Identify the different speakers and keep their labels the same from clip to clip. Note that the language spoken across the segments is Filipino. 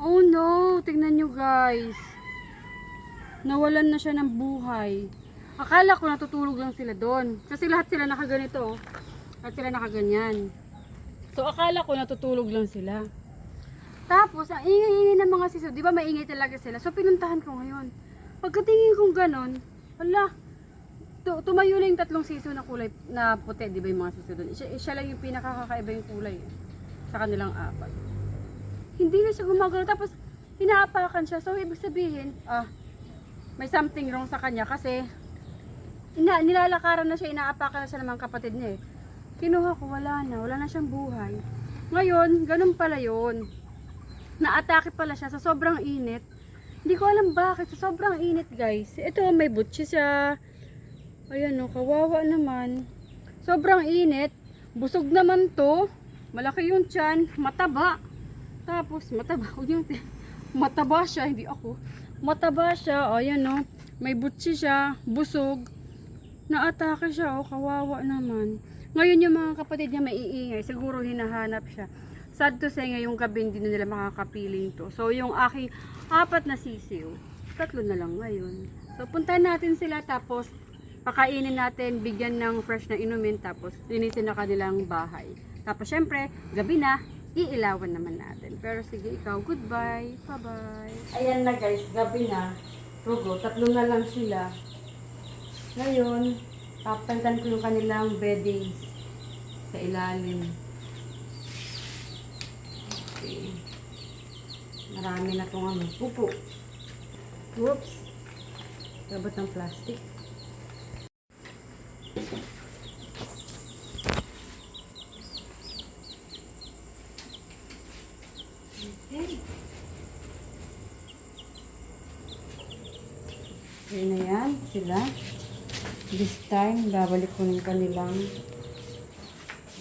Speaker 1: Oh no, tingnan nyo guys. Nawalan na siya ng buhay. Akala ko natutulog lang sila doon. Kasi lahat sila nakaganito. oh. Lahat sila nakaganyan. So akala ko natutulog lang sila. Tapos, ang ingay-ingay ng mga siso, di ba maingay talaga sila? So pinuntahan ko ngayon. Pagkatingin kong ganon, hala, tu- tumayo na yung tatlong siso na kulay na puti, di ba yung mga siso doon? Siya, siya lang yung pinakakakaiba yung kulay eh, sa kanilang apat. Hindi na siya gumagalaw. Tapos, hinaapakan siya. So, ibig sabihin, ah, may something wrong sa kanya kasi ina, nilalakaran na siya, inaapakan na siya ng mga kapatid niya eh. Kinuha ko, wala na, wala na siyang buhay. Ngayon, ganun pala yun. Naatake pala siya sa sobrang init. Hindi ko alam bakit, sa sobrang init guys. Ito, may butchi siya. Ayan o, kawawa naman. Sobrang init. Busog naman to. Malaki yung tiyan. Mataba. Tapos, mataba. Huwag yung, mataba siya, hindi ako. Mataba siya. O, ayan o. May butsi siya. Busog. Naatake siya. O, kawawa naman. Ngayon yung mga kapatid niya maiingay. Siguro hinahanap siya. Sad to say ngayong gabi hindi na nila makakapiling to. So, yung aking apat na sisiw, tatlo na lang ngayon. So, puntahan natin sila tapos pakainin natin, bigyan ng fresh na inumin tapos linisin na kanilang bahay. Tapos, syempre, gabi na, iilawan naman natin. Pero sige, ikaw, goodbye. Bye-bye. Ayan na guys, gabi na. Rugo, tatlo na lang sila. Ngayon, papantan ko yung kanilang beddings sa ilalim. Okay. Marami na itong ano. Pupo. Whoops. Labot ng plastic. Okay. Okay na yan sila. This time, babalik ko ng kanilang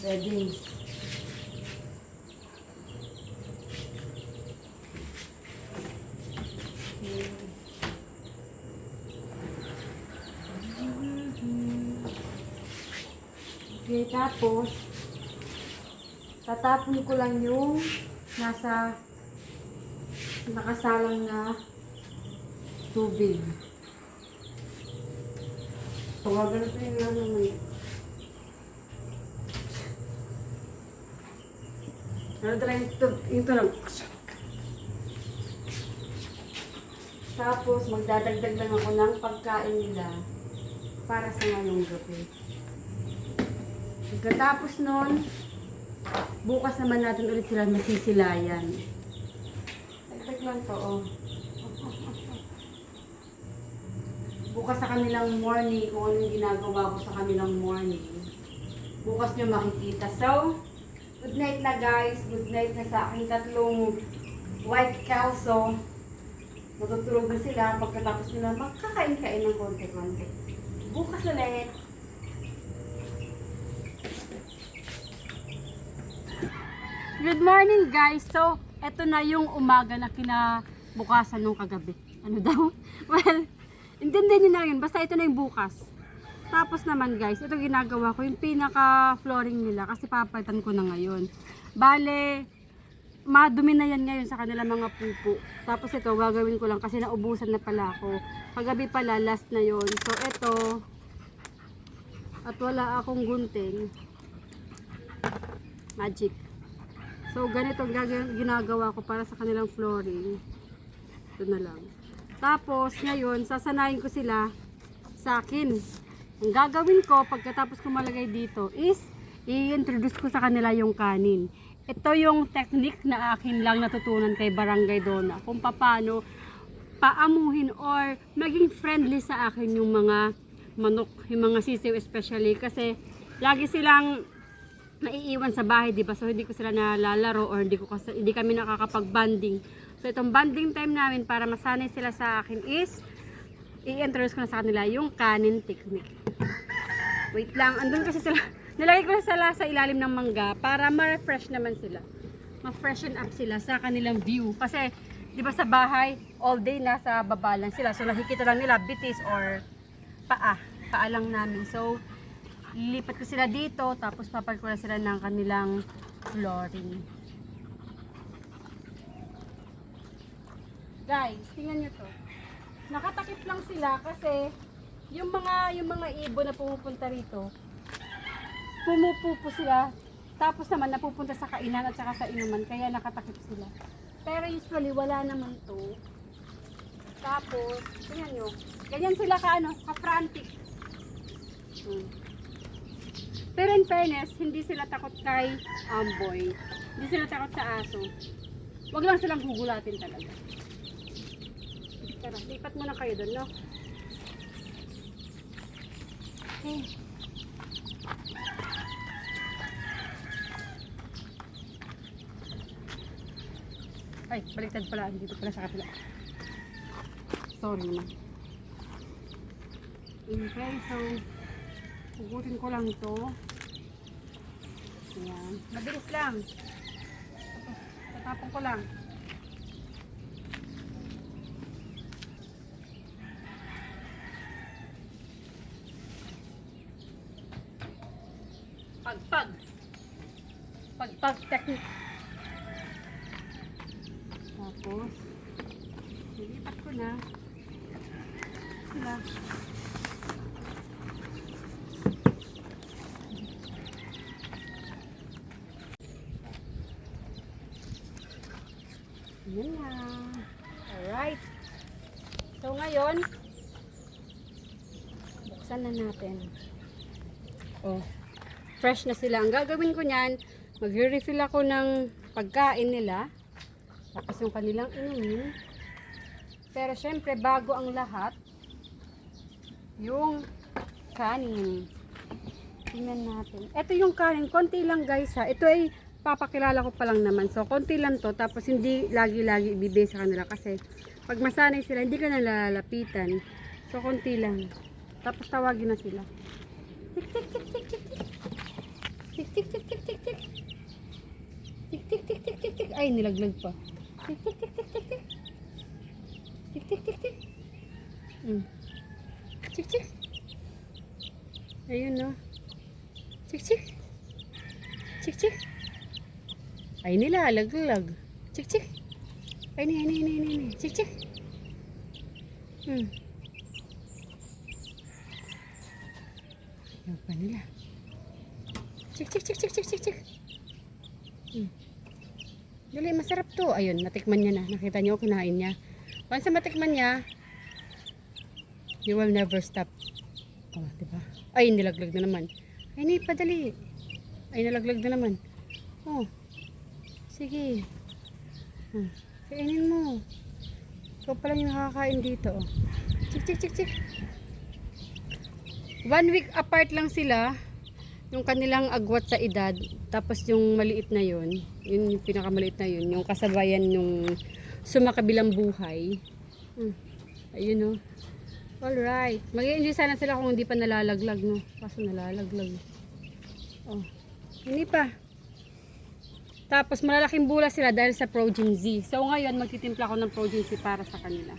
Speaker 1: beddings. Okay, tapos, tatapon ko lang yung nasa nakasalang na tubig. Tawagan natin yung ano may. Ano talaga tub- yung tunog? Tapos, magdadagdag lang ako ng pagkain nila para sa ngayong gabi. Pagkatapos nun, bukas naman natin ulit sila masisilayan. Dagdag lang to, oh. Bukas sa kanilang morning, kung ano yung ginagawa ko sa kanilang morning. Bukas nyo makikita. So, good night na guys. Good night na sa aking tatlong white calso. Matutulog na sila pagkatapos nila magkakain-kain ng konti-konti. Bukas ulit. Good morning guys. So, eto na yung umaga na kinabukasan nung kagabi. Ano daw? Well, intindihin nyo na yun. Basta ito na yung bukas. Tapos naman guys, ito ginagawa ko yung pinaka-flooring nila kasi papalitan ko na ngayon. Bale, madumi na yan ngayon sa kanila mga pupo. Tapos ito, gagawin ko lang kasi naubusan na pala ako. Kagabi pala, last na yon So, ito, at wala akong gunting. Magic. So, ganito ang ginagawa ko para sa kanilang flooring. Ito na lang. Tapos, ngayon, sasanayin ko sila sa akin. Ang gagawin ko, pagkatapos ko malagay dito, is, i-introduce ko sa kanila yung kanin. Ito yung technique na akin lang natutunan kay Barangay Dona. Kung paano paamuhin or maging friendly sa akin yung mga manok, yung mga sisiw especially. Kasi, lagi silang naiiwan sa bahay, di ba? So hindi ko sila nalalaro or hindi ko hindi kami nakakapag-banding. So itong banding time namin para masanay sila sa akin is i-introduce ko na sa kanila yung kanin technique. Wait lang, andun kasi sila. Nilagay ko na sila sa ilalim ng mangga para ma-refresh naman sila. Ma-freshen up sila sa kanilang view. Kasi, di ba sa bahay, all day nasa baba lang sila. So nakikita lang nila bitis or paa. Paa lang namin. So, lilipat ko sila dito, tapos na sila ng kanilang flooring. Guys, tingnan nyo to. Nakatakip lang sila kasi yung mga yung mga ibon na pumupunta rito, pumupupo sila. Tapos naman napupunta sa kainan at saka sa inuman, kaya nakatakip sila. Pero usually wala naman to. Tapos, tingnan nyo, ganyan sila ka ano, ka-frantic. Hmm. Pero in fairness, hindi sila takot kay Amboy. Hindi sila takot sa aso. Huwag lang silang gugulatin talaga. Tara, lipat muna kayo doon, no? Okay. Ay, baliktad pala. Dito pala sa kapila. Sorry naman. Okay, so, hugutin ko lang ito. Ayan. Mabilis lang. Tatapon ko lang. Pagpag. Pagpag technique. Tapos, nilipat ko na. Sila. Yan na. Alright. So ngayon, buksan na natin. Oh, fresh na sila. Ang gagawin ko niyan, magre-refill ako ng pagkain nila. Tapos yung kanilang inumin. Pero syempre, bago ang lahat, yung kanin. Tingnan natin. Ito yung kanin. Konti lang guys ha. Ito ay papakilala ko pa lang naman. So, konti lang to. Tapos, hindi lagi-lagi ibibigay sa kanila. Kasi, pag masanay sila, hindi ka na lalapitan. So, konti lang. Tapos, tawagin na sila. Tik, tik, tik, tik, tik, tik. Tik, tik, tik, tik, tik, tik. Tik, tik, tik, tik. Ay, nilaglag pa. Tik, tik, tik, tik, tik, tik. Tik, tik, tik, tik. Mm. Tik, tik. Ayun, no. Tik, tik. Tik, tik. Ay, nilalaglag. Tik, tik. Ay, ni, ni, ni, ni, ni. Tik, tik. Hmm. Ayaw pa nila. Tik, tik, tik, tik, tik, tik, tik. Hmm. Dali, masarap to. Ayun, natikman niya na. Nakita niyo, kinain niya. Once matikman niya, you will never stop. Oh, diba? Ay, nilaglag na naman. Ay, ni, padali. Ay, nalaglag na naman. Oh. Sige. Hmm. Kainin mo. Ikaw pala yung nakakain dito. Oh. Chik, chik, chik, chik. One week apart lang sila. Yung kanilang agwat sa edad. Tapos yung maliit na yun. Yun yung pinakamaliit na yun. Yung kasabayan yung sumakabilang buhay. Hmm. Ayun oh. Alright. Mag-enjoy sana sila kung hindi pa nalalaglag, no? Kaso nalalaglag. Oh. Hindi pa. Tapos malalaking bula sila dahil sa Progen Z. So ngayon magtitimpla ako ng Progen Z para sa kanila.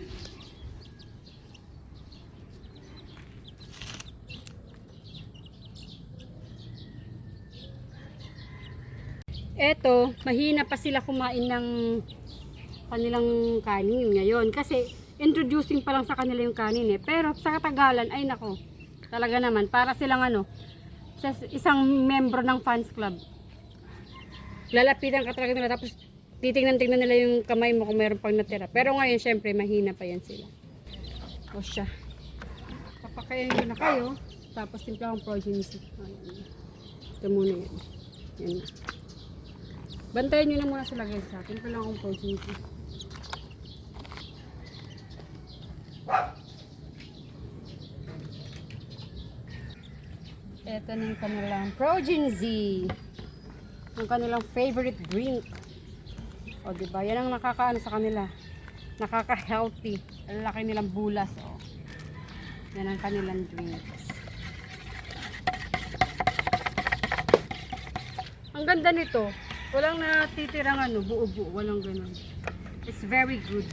Speaker 1: Eto, mahina pa sila kumain ng kanilang kanin ngayon. Kasi introducing pa lang sa kanila yung kanin eh. Pero sa katagalan, ay nako, talaga naman, para silang ano, sa isang membro ng fans club. Lalapitan ka talaga nila, tapos titingnan-tingnan nila yung kamay mo kung meron pang natira. Pero ngayon, syempre, mahina pa yan sila. O siya. Papakain ko na kayo, tapos timpla akong progeny. Ito muna yan. Yan na. Bantayan nyo na muna sila guys ha. Timpla lang akong progeny. Ito na yung kanilang Progen Z. Kanilang favorite drink. O, diba? Yan ang nakakaano sa kanila. Nakaka-healthy. Ang laki nilang bulas, o. Yan ang kanilang drinks. Ang ganda nito. Walang natitirang ano, buo-buo. Walang ganun. It's very good.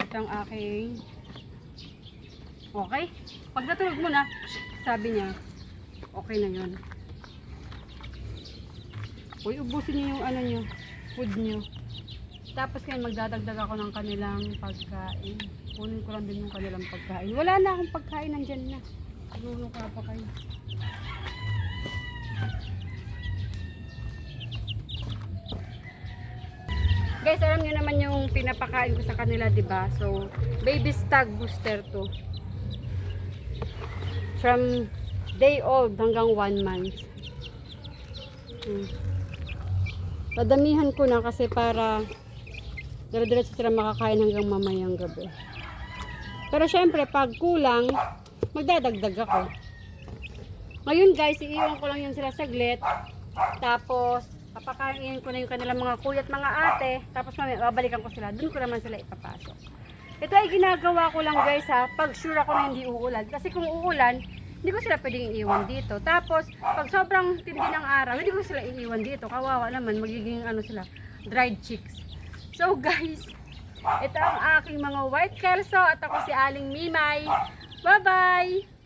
Speaker 1: Ito ang aking Okay? Pag natulog mo na, sabi niya, okay na yon. Uy, ubusin niyo yung ano niyo, food niyo. Tapos ngayon magdadagdag ako ng kanilang pagkain. Kunin ko lang din yung kanilang pagkain. Wala na akong pagkain, nandyan na. Siguro ka pa kayo. Guys, alam niyo naman yung pinapakain ko sa kanila, 'di ba? So, baby stag booster to. From day old hanggang 1 month. Hmm. Ko na kasi para dire-diretso sila makakain hanggang mamayang gabi. Pero syempre, pag kulang, magdadagdag ako. Ngayon guys, iiwan ko lang yun sila saglit. Tapos, papakainin ko na yung kanilang mga kuya at mga ate. Tapos mamaya, babalikan ko sila. Doon ko naman sila ipapasok. Ito ay ginagawa ko lang guys ha, pag sure ako na hindi uulan. Kasi kung uulan, hindi ko sila pwedeng iiwan dito. Tapos, pag sobrang tindi ng araw, hindi ko sila iiwan dito. Kawawa naman, magiging ano sila, dried chicks. So guys, ito ang aking mga white kelso at ako si Aling Mimay. Bye-bye!